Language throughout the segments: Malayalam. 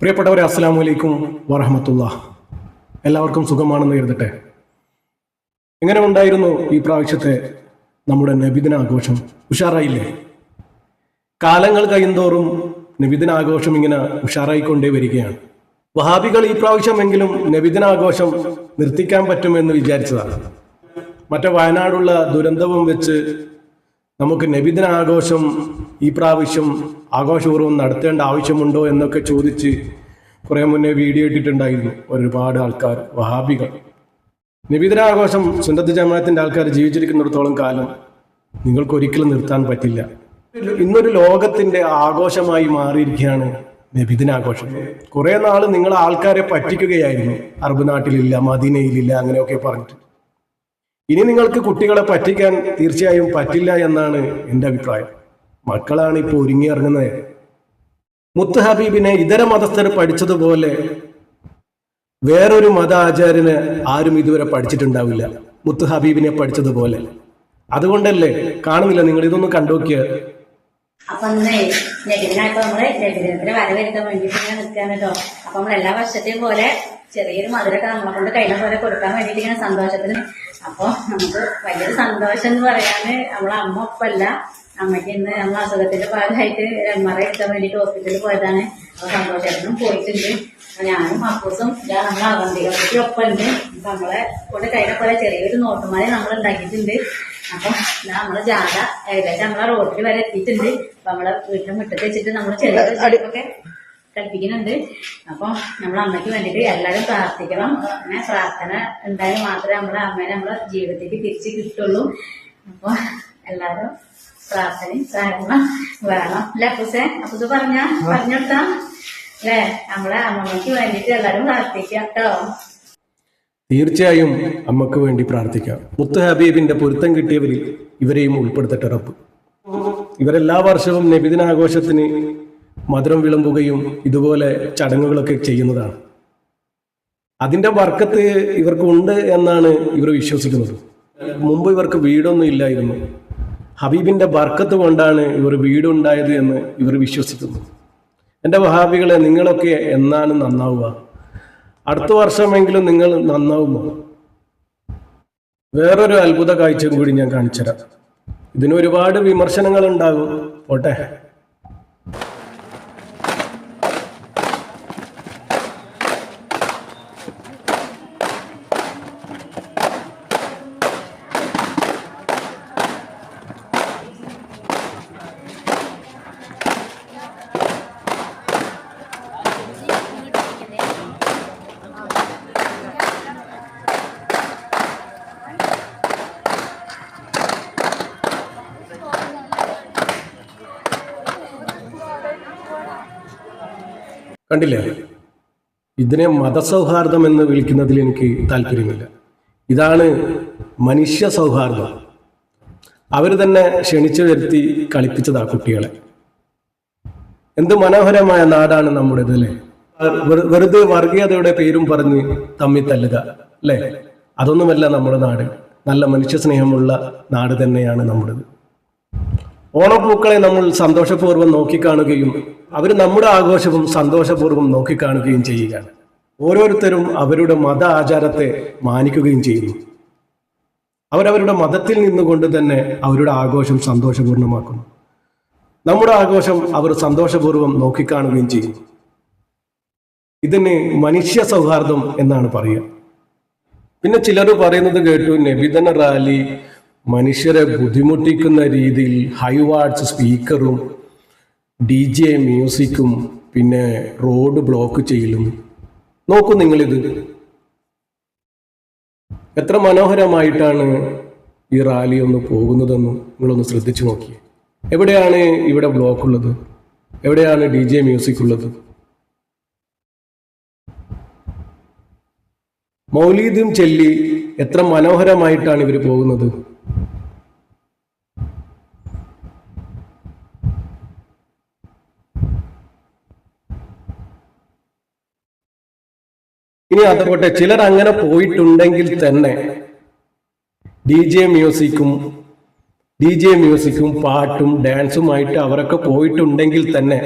പ്രിയപ്പെട്ടവരെ അസ്സാം വലൈക്കും വറഹമത്തുള്ള എല്ലാവർക്കും സുഖമാണെന്ന് കരുതട്ടെ. എങ്ങനെ ഉണ്ടായിരുന്നു ഈ പ്രാവശ്യത്തെ നമ്മുടെ നബിദിന ആഘോഷം ഉഷാറായില്ലേ? കാലങ്ങൾ കഴിയുന്തോറും നബിദിന ആഘോഷം ഇങ്ങനെ ഉഷാറായിക്കൊണ്ടേ വരികയാണ്. വഹാബികൾ ഈ പ്രാവശ്യമെങ്കിലും നബിദിന ആഘോഷം നിർത്തിക്കാൻ പറ്റുമെന്ന് വിചാരിച്ചതാണ്. മറ്റേ വയനാടുള്ള ദുരന്തവും വെച്ച് നമുക്ക് നബിദിന ആഘോഷം ഈ പ്രാവശ്യം ആഘോഷപൂർവം നടത്തേണ്ട ആവശ്യമുണ്ടോ എന്നൊക്കെ ചോദിച്ച് കുറേ മുന്നേ വീഡിയോ ഇട്ടിട്ടുണ്ടായിരുന്നു ഒരുപാട് ആൾക്കാർ വഹാബികൾ. നബിദിന ആഘോഷം സുന്നത്ത് ജമാഅത്തിന്റെ ആൾക്കാർ ജീവിച്ചിരിക്കുന്നിടത്തോളം കാലം നിങ്ങൾക്ക് ഒരിക്കലും നിർത്താൻ പറ്റില്ല. ഇന്നൊരു ലോകത്തിന്റെ ആഘോഷമായി മാറിയിരിക്കുകയാണ് നബിദിനാഘോഷം. കുറേ നാൾ നിങ്ങൾ ആൾക്കാരെ പറ്റിക്കുകയായിരുന്നു. അറബ് നാട്ടിലില്ല മദീനയിലില്ല അങ്ങനെയൊക്കെ പറഞ്ഞിട്ട്. ഇനി നിങ്ങൾക്ക് കുട്ടികളെ പറ്റിക്കാൻ തീർച്ചയായും പറ്റില്ല എന്നാണ് എന്റെ അഭിപ്രായം. മക്കളാണ് ഇപ്പോൾ ഒരുങ്ങി ഇറങ്ങുന്നത്. മുത്ത് ഹബീബിനെ ഇതര മതസ്ഥർ പഠിച്ചതുപോലെ വേറൊരു മത ആചാര്യന് ആരും ഇതുവരെ പഠിച്ചിട്ടുണ്ടാവില്ല. മുത്ത് ഹബീബിനെ പഠിച്ചതുപോലെ. അതുകൊണ്ടല്ലേ കാണുന്നില്ല നിങ്ങൾ. ഇതൊന്ന് കണ്ടുനോക്കിയ അപ്പൊ ഇന്ന് നബിദിനായപ്പോ നമ്മൾ നെഗറ്റീവിന്റെ വര വരുത്താൻ വേണ്ടിയിട്ട് ഇങ്ങനെ നിൽക്കാണ് കേട്ടോ. അപ്പൊ നമ്മൾ എല്ലാ വർഷത്തെയും പോലെ ചെറിയൊരു മധുരമൊക്കെ നമ്മളെ കൊണ്ട് കഴിയുന്ന പോലെ കൊടുക്കാൻ വേണ്ടിയിട്ട് ഇങ്ങനെ സന്തോഷത്തിന് അപ്പൊ നമുക്ക് വലിയൊരു സന്തോഷം എന്ന് പറയാന് നമ്മളെ അമ്മ ഒപ്പല്ല അമ്മയ്ക്ക് ഇന്ന് നമ്മൾ അസുഖത്തിന്റെ ഭാഗമായിട്ട് എം ആർ ഐ എടുക്കാൻ വേണ്ടിയിട്ട് ഹോസ്പിറ്റലിൽ പോയതാണ്. അപ്പൊ സന്തോഷത്തിനും പോയിട്ടുണ്ട്. ഞാനും അപ്പൂസും ഞാൻ നമ്മളെ അവന്തികളൊക്കെ ഒപ്പമുണ്ട് നമ്മളെ കൊണ്ട് കഴിഞ്ഞ പോലെ ചെറിയൊരു നോട്ടുമാരെ നമ്മൾ ഉണ്ടാക്കിയിട്ടുണ്ട്. അപ്പൊ നമ്മളെ ജാഥ ഏകദേശം നമ്മളെ റോഡിൽ വരെ എത്തിയിട്ടുണ്ട്. അപ്പൊ നമ്മളെ വീട്ടിൽ മുറ്റത്ത് വെച്ചിട്ട് നമ്മൾ ചെറിയൊരു കൽപ്പിക്കുന്നുണ്ട്. അപ്പൊ നമ്മളെ അമ്മയ്ക്ക് വേണ്ടിട്ട് എല്ലാരും പ്രാർത്ഥിക്കണം. അങ്ങനെ പ്രാർത്ഥന ഉണ്ടായാൽ മാത്രമേ നമ്മളെ അമ്മയെ നമ്മളെ ജീവിതത്തിലേക്ക് തിരിച്ച് കിട്ടുള്ളൂ. അപ്പൊ എല്ലാരും പ്രാർത്ഥനയും സഹകരണം വേണം. അല്ലെ അപ്പൂസേ? അപ്പൂസ് പറഞ്ഞ പറഞ്ഞോട്ടാ അല്ലേ? നമ്മളെ അമ്മമ്മയ്ക്ക് വേണ്ടിട്ട് എല്ലാരും പ്രാർത്ഥിക്കാം കേട്ടോ. തീർച്ചയായും അമ്മയ്ക്ക് വേണ്ടി പ്രാർത്ഥിക്കാം. മുത്ത് ഹബീബിന്റെ പൊരുത്തം കിട്ടിയവരിൽ ഇവരെയും ഉൾപ്പെടുത്തട്ടെ റബ്ബ്. ഇവരെല്ലാ വർഷവും നബിദിനാഘോഷത്തിന് മധുരം വിളമ്പുകയും ഇതുപോലെ ചടങ്ങുകളൊക്കെ ചെയ്യുന്നതാണ്. അതിന്റെ വർക്കത്ത് ഇവർക്ക് ഉണ്ട് എന്നാണ് ഇവർ വിശ്വസിക്കുന്നത്. മുമ്പ് ഇവർക്ക് വീടൊന്നും ഇല്ലായിരുന്നു. ഹബീബിന്റെ ബർക്കത്ത് കൊണ്ടാണ് ഇവർ വീടുണ്ടായത് എന്ന് ഇവർ വിശ്വസിക്കുന്നു. എന്റെ വഹാബികളെ നിങ്ങളൊക്കെ എന്നാണ് നന്നാവുക? അടുത്ത വർഷമെങ്കിലും നിങ്ങൾ നന്നാവുമോ വേറൊരു അത്ഭുത കാഴ്ചയും കൂടി ഞാൻ കാണിച്ചുതരാം. ഇതിന് ഒരുപാട് വിമർശനങ്ങൾ ഉണ്ടാകും പോട്ടെ. കണ്ടില്ലേ? ഇതിനെ മതസൗഹാർദ്ദം എന്ന് വിളിക്കുന്നതിൽ എനിക്ക് താല്പര്യമില്ല. ഇതാണ് മനുഷ്യ സൗഹാർദ്ദം. അവർ തന്നെ ക്ഷണിച്ചു വരുത്തി കളിപ്പിച്ചതാ കുട്ടികളെ. എന്ത് മനോഹരമായ നാടാണ് നമ്മുടേത് അല്ലേ വെറുതെ വർഗീയതയുടെ പേരും പറഞ്ഞ് തമ്മി തല്ലുക അല്ലേ? അതൊന്നുമല്ല നമ്മുടെ നാട്. നല്ല മനുഷ്യ സ്നേഹമുള്ള നാട് തന്നെയാണ് നമ്മുടേത്. ഓണപ്പൂക്കളെ നമ്മൾ സന്തോഷപൂർവം നോക്കിക്കാണുകയും അവർ നമ്മുടെ ആഘോഷവും സന്തോഷപൂർവം നോക്കിക്കാണുകയും ചെയ്യുകയാണ്. ഓരോരുത്തരും അവരുടെ മത ആചാരത്തെ മാനിക്കുകയും ചെയ്യുന്നു. അവരവരുടെ മതത്തിൽ നിന്നുകൊണ്ട് തന്നെ അവരുടെ ആഘോഷം സന്തോഷപൂർണമാക്കുന്നു നമ്മുടെ ആഘോഷം അവർ സന്തോഷപൂർവം നോക്കിക്കാണുകയും ചെയ്യുന്നു. ഇതിന് മനുഷ്യ സൗഹാർദ്ദം എന്നാണ് പറയുക. പിന്നെ ചിലർ പറയുന്നത് കേട്ടു നബിതന റാലി മനുഷ്യരെ ബുദ്ധിമുട്ടിക്കുന്ന രീതിയിൽ ഹൈ വാട്സ് സ്പീക്കറും ഡി ജെ മ്യൂസിക്കും പിന്നെ റോഡ് ബ്ലോക്ക് ചെയ്യലും. നോക്കൂ നിങ്ങളിത്. എത്ര മനോഹരമായിട്ടാണ് ഈ റാലി ഒന്ന് പോകുന്നതെന്ന് നിങ്ങളൊന്ന് ശ്രദ്ധിച്ചു നോക്കിയേ. എവിടെയാണ് ഇവിടെ ബ്ലോക്ക് ഉള്ളത്? എവിടെയാണ് ഡി ജെ മ്യൂസിക് ഉള്ളത്? മൗലീദും ചെല്ലി എത്ര മനോഹരമായിട്ടാണ് ഇവർ പോകുന്നത്? ഇനി അതുപോട്ടെ ചിലർ അങ്ങനെ പോയിട്ടുണ്ടെങ്കിൽ തന്നെ ഡി ജെ മ്യൂസിക്കും ഡി ജെ മ്യൂസിക്കും പാട്ടും ഡാൻസുമായിട്ട് അവരൊക്കെ പോയിട്ടുണ്ടെങ്കിൽ തന്നെ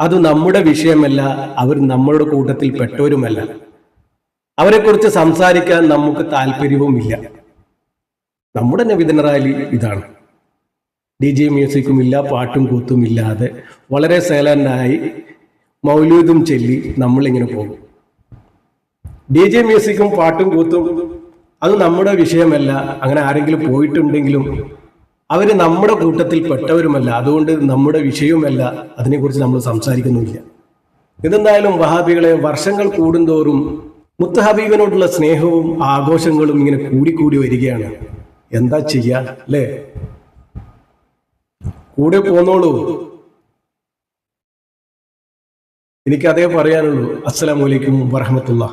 അത് നമ്മുടെ വിഷയമല്ല അവർ നമ്മളുടെ കൂട്ടത്തിൽ പെട്ടവരുമല്ല. അവരെക്കുറിച്ച് സംസാരിക്കാൻ നമുക്ക് താല്പര്യവുമില്ല. നമ്മുടെ നബിദിന റാലി ഇതാണ്. ഡി ജെ മ്യൂസിക്കും ഇല്ല പാട്ടും കൂത്തും ഇല്ലാതെ വളരെ സൈലന്റായി മൗലൂദും ചൊല്ലി നമ്മളിങ്ങനെ പോകും. ഡി ജെ മ്യൂസിക്കും പാട്ടും കൂത്തും അത് നമ്മുടെ വിഷയമല്ല. അങ്ങനെ ആരെങ്കിലും പോയിട്ടുണ്ടെങ്കിലും അവർ നമ്മുടെ കൂട്ടത്തിൽ പെട്ടവരുമല്ല. അതുകൊണ്ട് നമ്മുടെ വിഷയവുമല്ല അതിനെക്കുറിച്ച് നമ്മൾ സംസാരിക്കുന്നുമില്ല. ഇതെന്തായാലും വഹാബികളെ വർഷങ്ങൾ കൂടുന്തോറും മുത്തഹബീബിനോടുള്ള സ്നേഹവും ആഘോഷങ്ങളും ഇങ്ങനെ കൂടിക്കൂടി വരികയാണ്. എന്താ ചെയ്യാ? അല്ലേ? കൂടെ പോന്നോളൂ. എനിക്ക് അതേ പറയാനുള്ളൂ അസ്സലാമലൈക്കും വറഹമത്തുള്ള